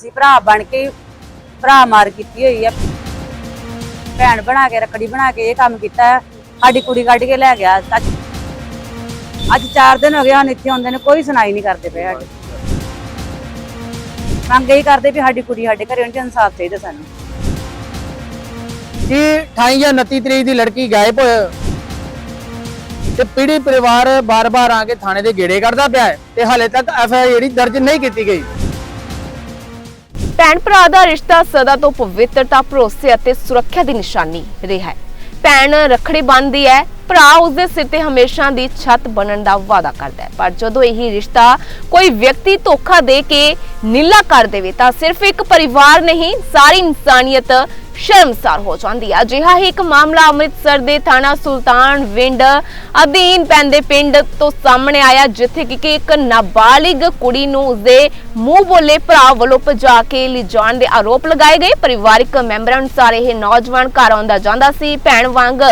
ਅਸੀਂ ਭਰਾ ਬਣ ਕੇ ਭਰਾ ਮਾਰ ਕੀਤੀ ਹੋਈ ਆ। ਭੈਣ ਬਣਾ ਕੇ, ਰੱਖੜੀ ਬਣਾ ਕੇ ਇਹ ਕੰਮ ਕੀਤਾ। ਸਾਡੀ ਕੁੜੀ ਕੱਢ ਕੇ ਲੈ ਗਿਆ। ਅੱਜ ਅੱਜ 4 ਦਿਨ ਹੋ ਗਏ ਹਨ ਇੱਥੇ ਹੁੰਦੇ ਨੇ ਕੋਈ ਸੁਣਾਈ ਨਹੀਂ ਕਰਦੇ ਪਏ ਸਾਡੀ। ਮੰਗ ਇਹੀ ਕਰਦੇ ਵੀ ਸਾਡੀ ਕੁੜੀ ਸਾਡੇ ਘਰੇ ਹੋਣੀ ਇਨਸਾਫ ਚਾਹੀਦਾ ਸਾਨੂੰ। ਕਿ 28 ਜਾਂ 29 ਤਰੀਕ ਦੀ ਲੜਕੀ ਗਾਇਬ ਹੋਇਆ ਤੇ ਪੀੜੀ ਪਰਿਵਾਰ ਬਾਰ-ਬਾਰ ਆ ਕੇ ਥਾਣੇ ਦੇ ਗੇੜੇ ਕੱਢਦਾ ਪਿਆ ਤੇ ਹਾਲੇ ਤੱਕ ਐਫ ਆਈ ਜਿਹੜੀ ਦਰਜ ਨਹੀਂ ਕੀਤੀ ਗਈ। ਭੈਣ ਭਰਾ ਦਾ ਰਿਸ਼ਤਾ ਸਦਾ ਤੋਂ ਪਵਿੱਤਰਤਾ, ਭਰੋਸੇ ਅਤੇ ਸੁਰੱਖਿਆ ਦੀ ਨਿਸ਼ਾਨੀ ਰਿਹਾ ਹੈ। ਭੈਣ ਰੱਖੜੀ ਬੰਨ੍ਹਦੀ ਹੈ ਭਰਾ ਉਸਦੇ ਸਿਰ ਤੇ ਹਮੇਸ਼ਾ ਦੀ ਛੱਤ ਬਣਨ ਦਾ ਵਾਅਦਾ ਕਰਦਾ ਹੈ। ਪਰ ਜਦੋਂ ਇਹ ਰਿਸ਼ਤਾ ਕੋਈ ਵਿਅਕਤੀ ਧੋਖਾ ਦੇ ਕੇ ਨੀਲਾ ਕਰ ਦੇਵੇ, ਤਾਂ ਸਿਰਫ ਇੱਕ ਪਰਿਵਾਰ ਨਹੀਂ, ਸਾਰੀ ਇਨਸਾਨੀਅਤ ਸ਼ਰਮਸਾਰ ਹੋ ਜਾਂਦੀ ਹੈ। ਅਜਿਹਾ ਹੀ ਇੱਕ ਮਾਮਲਾ ਅੰਮ੍ਰਿਤਸਰ ਦੇ ਥਾਣਾ ਸੁਲਤਾਨ ਵਿੰਡ ਅਧੀਨ ਪੈਂਦੇ ਪਿੰਡ ਤੋਂ ਸਾਹਮਣੇ ਆਇਆ, ਜਿੱਥੇ ਕਿ ਇੱਕ ਨਾਬਾਲਿਗ ਕੁੜੀ ਨੂੰ ਉਸਦੇ ਮੂੰਹ ਬੋਲੇ ਭਰਾ ਵੱਲੋਂ ਭਜਾ ਕੇ ਲਿਜਾਣ ਦੇ ਆਰੋਪ ਲਗਾਏ ਗਏ। ਪਰਿਵਾਰਕ ਮੈਂਬਰਾਂ ਅਨੁਸਾਰ ਇਹ ਨੌਜਵਾਨ ਘਰ ਆਉਂਦਾ ਜਾਂਦਾ ਸੀ। ਭੈਣ ਵਾਂਗ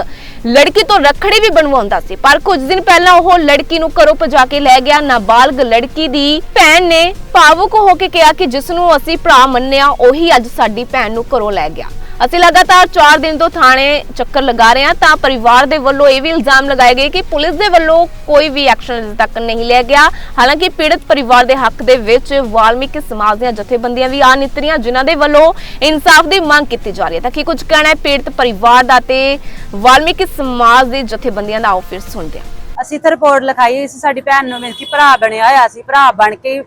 ਲੜਕੀ ਤੋਂ ਰੱਖ ਰੱਖੜੀ ਵੀ ਬਣਵਾਉਂਦਾ ਸੀ, ਪਰ ਕੁਝ ਦਿਨ ਪਹਿਲਾਂ ਉਹ ਲੜਕੀ ਨੂੰ ਘਰੋਂ ਭਜਾ ਕੇ ਲੈ ਗਿਆ। ਨਾਬਾਲਗ ਲੜਕੀ ਦੀ ਭੈਣ ਨੇ ਭਾਵੁਕ ਹੋ ਕੇ ਕਿਹਾ ਕਿ ਜਿਸ ਨੂੰ ਅਸੀਂ ਭਰਾ ਮੰਨਿਆ, ਉਹੀ ਅੱਜ ਸਾਡੀ ਭੈਣ ਨੂੰ ਘਰੋਂ ਲੈ ਗਿਆ। ਅਸੀਂ ਲਗਾਤਾਰ 4 ਦਿਨ ਤੋਂ ਥਾਣੇ ਚੱਕਰ ਲਗਾ ਰਹੇ ਹਾਂ, ਤਾਂ ਪਰਿਵਾਰ ਦੇ ਵੱਲੋਂ ਇਹ ਵੀ ਇਲਜ਼ਾਮ ਲਗਾਏ ਗਏ ਕਿ ਪੁਲਿਸ ਦੇ ਵੱਲੋਂ ਕੋਈ ਵੀ ਐਕਸ਼ਨ ਅਜੇ ਤੱਕ ਨਹੀਂ ਲਿਆ ਗਿਆ। ਹਾਲਾਂਕਿ ਪੀੜਤ ਪਰਿਵਾਰ ਦੇ ਹੱਕ ਦੇ ਵਿੱਚ ਵਾਲਮੀਕੀ ਸਮਾਜ ਦੀਆਂ ਜਥੇਬੰਦੀਆਂ ਵੀ ਆ ਨਿਤਰੀਆਂ, ਜਿਨ੍ਹਾਂ ਦੇ ਵੱਲੋਂ ਇਨਸਾਫ ਦੀ ਮੰਗ ਕੀਤੀ ਜਾ ਰਹੀ ਹੈ। ਤਾਂ ਕੀ ਕੁਝ ਕਹਿਣਾ ਹੈ ਪੀੜਤ ਪਰਿਵਾਰ ਦਾ ਤੇ ਵਾਲਮੀਕੀ ਸਮਾਜ ਦੇ ਜਥੇਬੰਦੀਆਂ ਦਾ? ਆਓ ਫਿਰ ਸੁਣਦੇ ਹਾਂ। ਅਸੀਂ ਤਾਂ ਰਿਪੋਰਟ ਲਿਖਾਈ ਹੋਈ ਸੀ, ਸਾਡੀ ਭੈਣ ਨੂੰ ਮਿਲ ਕੇ ਭਰਾ ਬਣਿਆ ਹੋਇਆ ਸੀ, ਭਰਾ ਬਣ ਕੇ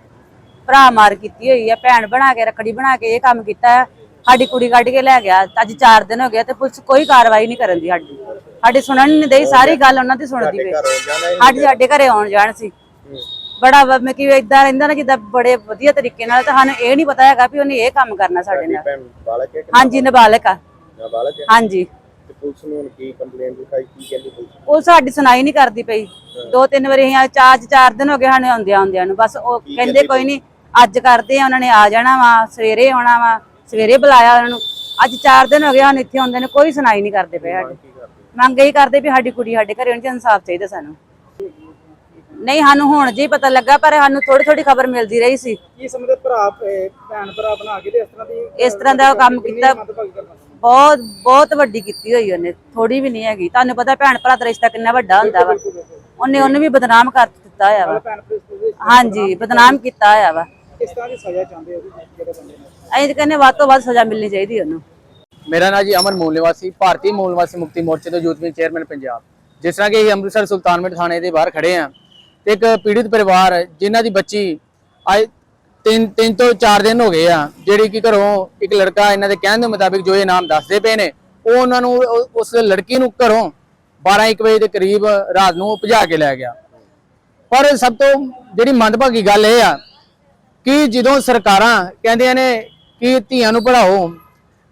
ਭਰਾ ਮਾਰ ਕੀਤੀ ਹੋਈ ਆ ਭੈਣ ਬਣਾ ਕੇ, ਰੱਖੜੀ ਬਣਾ ਕੇ ਇਹ ਕੰਮ ਕੀਤਾ ਹੈ। ਸਾਡੀ ਕੁੜੀ ਕੱਢ ਕੇ ਲੈ ਗਿਆ ਅੱਜ 4 ਦਿਨ ਹੋ ਗਏ ਤੇ ਪੁਲਿਸ ਕੋਈ ਕਾਰਵਾਈ ਨਹੀਂ ਕਰਨ ਦੀ ਸਾਡੀ। ਸਾਡੀ ਸੁਣਨ ਨਹੀਂ ਦੇਈ ਸਾਰੀ ਗੱਲ ਉਹਨਾਂ ਦੀ ਸੁਣਦੀ ਪਈ। ਸਾਡੀ ਸਾਡੇ ਘਰੇ ਆਉਣ ਜਾਣ ਸੀ। ਬੜਾ ਵਾ- ਮੈਂ ਕਿ ਇਦਾਂ ਰਹਿੰਦਾ ਨਾ ਜਿੱਦਾਂ ਬੜੇ ਵਧੀਆ ਤਰੀਕੇ ਨਾਲ ਤਾਂ ਸਾਨੂੰ ਇਹ ਨਹੀਂ ਪਤਾ ਹੈਗਾ ਵੀ ਉਹਨੇ ਇਹ ਕੰਮ ਕਰਨਾ ਸਾਡੇ ਨਾਲ। ਹਾਂਜੀ ਨਾਬਾਲਗ ਆ। ਹਾਂਜੀ। ਪੁਲਿਸ ਨੂੰ ਕੀ ਕੰਪਲੇਂਟ ਲਿਖਾਈ ਕੀ ਕਹਿੰਦੀ ਪੁਲਿਸ? ਉਹ ਸਾਡੀ ਸੁਣਾਈ ਨਹੀਂ ਕਰਦੀ ਪਈ। ਦੋ ਤਿੰਨ ਵਾਰੀ ਅਸੀਂ ਚਾਰ ਚਾਰ ਦਿਨ ਹੋ ਗਏ ਸਾਨੂੰ ਆਉਂਦਿਆਂ ਆਉਂਦਿਆਂ ਨੂੰ। ਬਸ ਉਹ ਕਹਿੰਦੇ ਕੋਈ ਨਹੀਂ ਅੱਜ ਕਰਦੇ ਆ ਉਹਨਾਂ ਨੇ ਆ ਜਾਣਾ ਵਾ ਸਵੇਰੇ ਆਉਣਾ ਵਾ। ਸਵੇਰੇ ਬੁਲਾਇਆ ਉਹਨਾਂ ਨੂੰ। ਅੱਜ ਚਾਰ ਦਿਨ ਹੋ ਗਏ ਹਨ ਇੱਥੇ ਆਉਂਦੇ ਨੇ ਕੋਈ ਸੁਣਾਈ ਨਹੀਂ ਕਰਦੇ ਪਏ ਸਾਡੀ। ਮੰਗ ਇਹੀ ਕਰਦੇ ਵੀ ਸਾਡੀ ਕੁੜੀ ਸਾਡੇ ਘਰੇ ਹੋਣੀ ਤੇ ਇਨਸਾਫ ਚਾਹੀਦਾ ਸਾਨੂੰ। ਨਹੀਂ ਸਾਨੂੰ ਹੁਣ ਜੇ ਪਤਾ ਲੱਗਾ ਪਰ ਸਾਨੂੰ ਥੋੜੀ ਥੋੜੀ ਖਬਰ ਮਿਲਦੀ ਰਹੀ ਸੀ। ਕੀ ਸਮਝਦੇ ਭਰਾ ਭੈਣ ਭਰਾ ਬਣਾ ਕੇ ਤੇ ਇਸ ਤਰ੍ਹਾਂ ਦੀ ਇਸ ਤਰ੍ਹਾਂ ਦਾ ਕੰਮ ਕੀਤਾ। ਬਹੁਤ ਬਹੁਤ ਵੱਡੀ ਕੀਤੀ ਹੋਈ ਉਹਨੇ ਥੋੜੀ ਵੀ ਨਹੀਂ ਹੈਗੀ। ਤੁਹਾਨੂੰ ਪਤਾ ਭੈਣ ਭਰਾ ਦਾ ਰਿਸ਼ਤਾ ਕਿੰਨਾ ਵੱਡਾ ਹੁੰਦਾ ਵਾ। ਉਹਨੇ ਉਹਨੂੰ ਵੀ ਬਦਨਾਮ ਕਰ ਦਿੱਤਾ ਹੋਇਆ ਵਾ। ਹਾਂਜੀ ਬਦਨਾਮ ਕੀਤਾ ਹੋਇਆ ਵਾ। ਕਿਸ ਤਰ੍ਹਾਂ ਦੀ ਸਜ਼ਾ ਚਾਹੁੰਦੇ ਹੋ ਤੁਸੀਂ ਜਿਹੜੇ ਬੰਦੇ ਨੇ? ਅਸੀਂ ਤਾਂ ਕਹਿੰਦੇ ਵੱਧ ਤੋਂ ਵੱਧ ਸਜ਼ਾ ਮਿਲਣੀ ਚਾਹੀਦੀ ਉਹਨੂੰ। ਮੇਰਾ ਨਾਮ ਜੀ ਅਮਨ ਮੂਲ ਨਿਵਾਸੀ ਭਾਰਤੀ ਮੂਲ ਨਿਵਾਸੀ ਮੁਕਤੀ ਮੋਰਚੇ ਤੋਂ ਯੂਥ ਵਿੰਗ ਚੇਅਰਮੈਨ ਪੰਜਾਬ। ਜਿਸ ਤਰ੍ਹਾਂ ਕਿ ਅਸੀਂ ਅੰਮ੍ਰਿਤਸਰ ਸੁਲਤਾਨਪੁਰ ਥਾਣੇ ਦੇ ਬਾਹਰ ਖੜੇ ਆ ਤੇ ਇੱਕ ਪੀੜਿਤ ਪਰਿਵਾਰ ਹੈ, ਜਿਨ੍ਹਾਂ ਦੀ ਬੱਚੀ ਅੱਜ ਤਿੰਨ ਤਿੰਨ ਤੋਂ 4 ਦਿਨ ਹੋ ਗਏ ਆ ਜਿਹੜੀ ਕਿ ਘਰੋਂ ਇੱਕ ਲੜਕਾ ਇਹਨਾਂ ਦੇ ਕਹਿਣ ਦੇ ਮੁਤਾਬਿਕ ਜੋ ਇਹ ਨਾਮ ਦੱਸਦੇ ਪਏ ਨੇ ਉਹ ਉਹਨਾਂ ਨੂੰ ਉਹ- ਉਸ ਲੜਕੀ ਨੂੰ ਘਰੋਂ 12 1 ਵਜੇ ਦੇ ਕਰੀਬ ਰਾਤ ਨੂੰ ਭਜਾ ਕੇ ਲੈ ਗਿਆ। ਪਰ ਸਭ ਤੋਂ ਜਿਹੜੀ ਮੰਦਭਾਗੀ ਗੱਲ ਇਹ ਆ ਕਿ ਜਦੋਂ ਸਰਕਾਰਾਂ ਕਹਿੰਦੀਆਂ ਨੇ ਕਿ ਧੀਆਂ ਨੂੰ ਪੜ੍ਹਾਓ,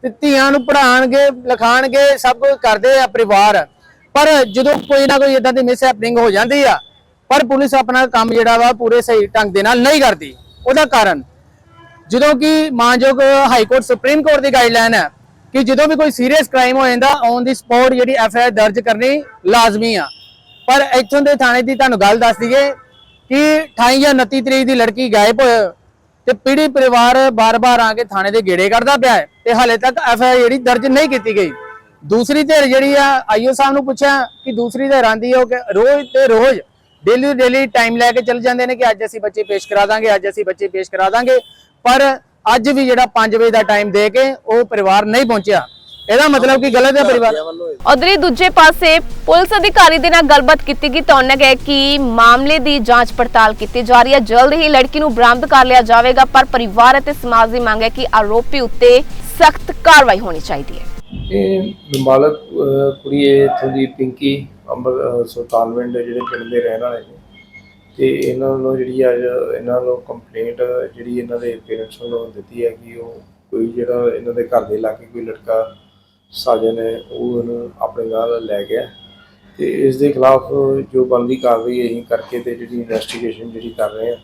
ਤੇ ਧੀਆਂ ਨੂੰ ਪੜ੍ਹਾਉਣਗੇ ਲਿਖਾਣਗੇ, ਸਭ ਕੁਝ ਕਰਦੇ ਆ ਪਰਿਵਾਰ। ਪਰ ਜਦੋਂ ਕੋਈ ਨਾ ਕੋਈ ਇਦਾਂ ਦੀ ਮਿਸ ਹੈਪਨਿੰਗ ਹੋ ਜਾਂਦੀ ਆ, ਪਰ ਪੁਲਿਸ ਆਪਣਾ ਕੰਮ ਜਿਹੜਾ ਵਾ ਪੂਰੇ ਸਹੀ ਢੰਗ ਦੇ ਨਾਲ ਨਹੀਂ ਕਰਦੀ। ਉਹਦਾ ਕਾਰਨ, ਜਦੋਂ ਕਿ ਮਾਨਯੋਗ ਹਾਈ ਕੋਰਟ ਸੁਪਰੀਮ ਕੋਰਟ ਦੀ ਗਾਈਡਲਾਈਨ ਹੈ ਕਿ ਜਦੋਂ ਵੀ ਕੋਈ ਸੀਰੀਅਸ ਕ੍ਰਾਈਮ ਹੋ ਜਾਂਦਾ ਔਨ ਦੀ ਸਪੌਟ ਜਿਹੜੀ ਐਫ ਆਈ ਆਰ ਦਰਜ ਕਰਨੀ ਲਾਜ਼ਮੀ ਆ। ਪਰ ਇੱਥੋਂ ਦੇ ਥਾਣੇ ਦੀ ਤੁਹਾਨੂੰ ਗੱਲ ਦੱਸ ਦਈਏ ਕਿ 28 ਜਾਂ 29 ਤਰੀਕ ਦੀ ਲੜਕੀ ਗਾਇਬ ਹੋਇਆ ਤੇ ਪੀੜੀ ਪਰਿਵਾਰ ਬਾਰ-ਬਾਰ ਆ ਕੇ ਥਾਣੇ ਦੇ ਗੇੜੇ ਕੱਢਦਾ ਪਿਆ ਹੈ ਤੇ ਹਾਲੇ ਤੱਕ ਐਫ ਆਈ ਆਰ ਜਿਹੜੀ ਦਰਜ ਨਹੀਂ ਕੀਤੀ ਗਈ। ਦੂਸਰੀ ਧਿਰ ਜਿਹੜੀ ਆ, ਆਈਓ ਸਾਹਿਬ ਨੂੰ ਪੁੱਛਿਆ ਕਿ ਦੂਸਰੀ ਧਿਰ ਆਂਦੀ ਹੈ ਉਹ ਕਿ ਰੋਜ਼ ਤੇ ਰੋਜ਼ ਡੇਲੀ ਡੇਲੀ ਟਾਈਮ ਲੈ ਕੇ ਚੱਲ ਜਾਂਦੇ ਨੇ ਕਿ ਅੱਜ ਅਸੀਂ ਬੱਚੇ ਪੇਸ਼ ਕਰਾ ਦਾਂਗੇ, ਅੱਜ ਅਸੀਂ ਬੱਚੇ ਪੇਸ਼ ਕਰਾ ਦਾਂਗੇ। ਪਰ ਅੱਜ ਵੀ ਜਿਹੜਾ 5 ਵਜੇ ਦਾ ਟਾਈਮ ਦੇ ਕੇ ਉਹ ਪਰਿਵਾਰ ਨਹੀਂ ਪਹੁੰਚਿਆ। ਇਹਦਾ ਮਤਲਬ ਕਿ ਗਲਤ ਹੈ ਪਰਿਵਾਰ? ਉਧਰੀ ਦੂਜੇ ਪਾਸੇ ਪੁਲਿਸ ਅਧਿਕਾਰੀ ਦੇ ਨਾਲ ਗੱਲਬਾਤ ਕੀਤੀ ਗਈ ਤਾਂ ਉਹਨਾਂ ਕਿਹਾ ਕਿ ਮਾਮਲੇ ਦੀ ਜਾਂਚ ਪੜਤਾਲ ਕੀਤੀ ਜਾ ਰਹੀ ਹੈ। ਜਲਦ ਹੀ ਲੜਕੀ ਨੂੰ ਬਰਾਮਦ ਕਰ ਲਿਆ ਜਾਵੇਗਾ ਪਰ ਪਰਿਵਾਰ ਅਤੇ ਸਮਾਜ ਦੀ ਮੰਗ ਹੈ ਕਿ ਆਰੋਪੀ ਉੱਤੇ ਸਖਤ ਕਾਰਵਾਈ ਹੋਣੀ ਚਾਹੀਦੀ ਹੈ। ਇਹ ਨਾਬਾਲਗ ਕੁੜੀ ਹੈ ਇੱਥੋਂ ਦੀ ਪਿੰਕੀ ਅੰਬਰ ਸੁਲਤਾਨਵਿੰਡ ਜਿਹੜੇ ਪਿੰਡ ਦੇ ਰਹਿਣ ਵਾਲੇ ਨੇ। ਤੇ ਇਹਨਾਂ ਵੱਲੋਂ ਜਿਹੜੀ ਅੱਜ ਇਹਨਾਂ ਵੱਲੋਂ ਕੰਪਲੇਂਟ ਜਿਹੜੀ ਇਹਨਾਂ ਦੇ ਪੇਰੈਂਟਸ ਵੱਲੋਂ ਦਿੱਤੀ ਹੈ ਕਿ ਉਹ ਕੋਈ ਜਿਹੜਾ ਇਹਨਾਂ ਦੇ ਘਰ ਦੇ ਲਾਗੇ ਕੋਈ ਲੜਕਾ ਸਾਜਨ ਨੇ ਉਹ ਇਹਨੂੰ ਆਪਣੇ ਨਾਲ ਲੈ ਗਿਆ ਤੇ ਇਸ ਦੇ ਖਿਲਾਫ ਜੋ ਬਣਦੀ ਕਾਰਵਾਈ ਅਸੀਂ ਕਰਕੇ ਤੇ ਜਿਹੜੀ ਇਨਵੈਸਟੀਗੇਸ਼ਨ ਜਿਹੜੀ ਕਰ ਰਹੇ ਆ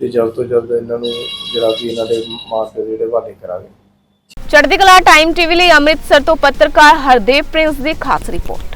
ਤੇ ਜਲਦ ਤੋਂ ਜਲਦ ਇਹਨਾਂ ਨੂੰ ਜਿਹੜਾ ਵੀ ਇਹਨਾਂ ਦੇ ਮਾਪੇ ਜਿਹੜੇ ਹਵਾਲੇ ਕਰਾਂਗੇ। ਚੜ੍ਹਦੀ ਕਲਾ ਟਾਈਮ ਟੀਵੀ ਲਈ ਅੰਮ੍ਰਿਤਸਰ ਤੋਂ ਪੱਤਰਕਾਰ ਹਰਦੇਵ ਪ੍ਰਿੰਸ ਦੀ ਖਾਸ ਰਿਪੋਰਟ।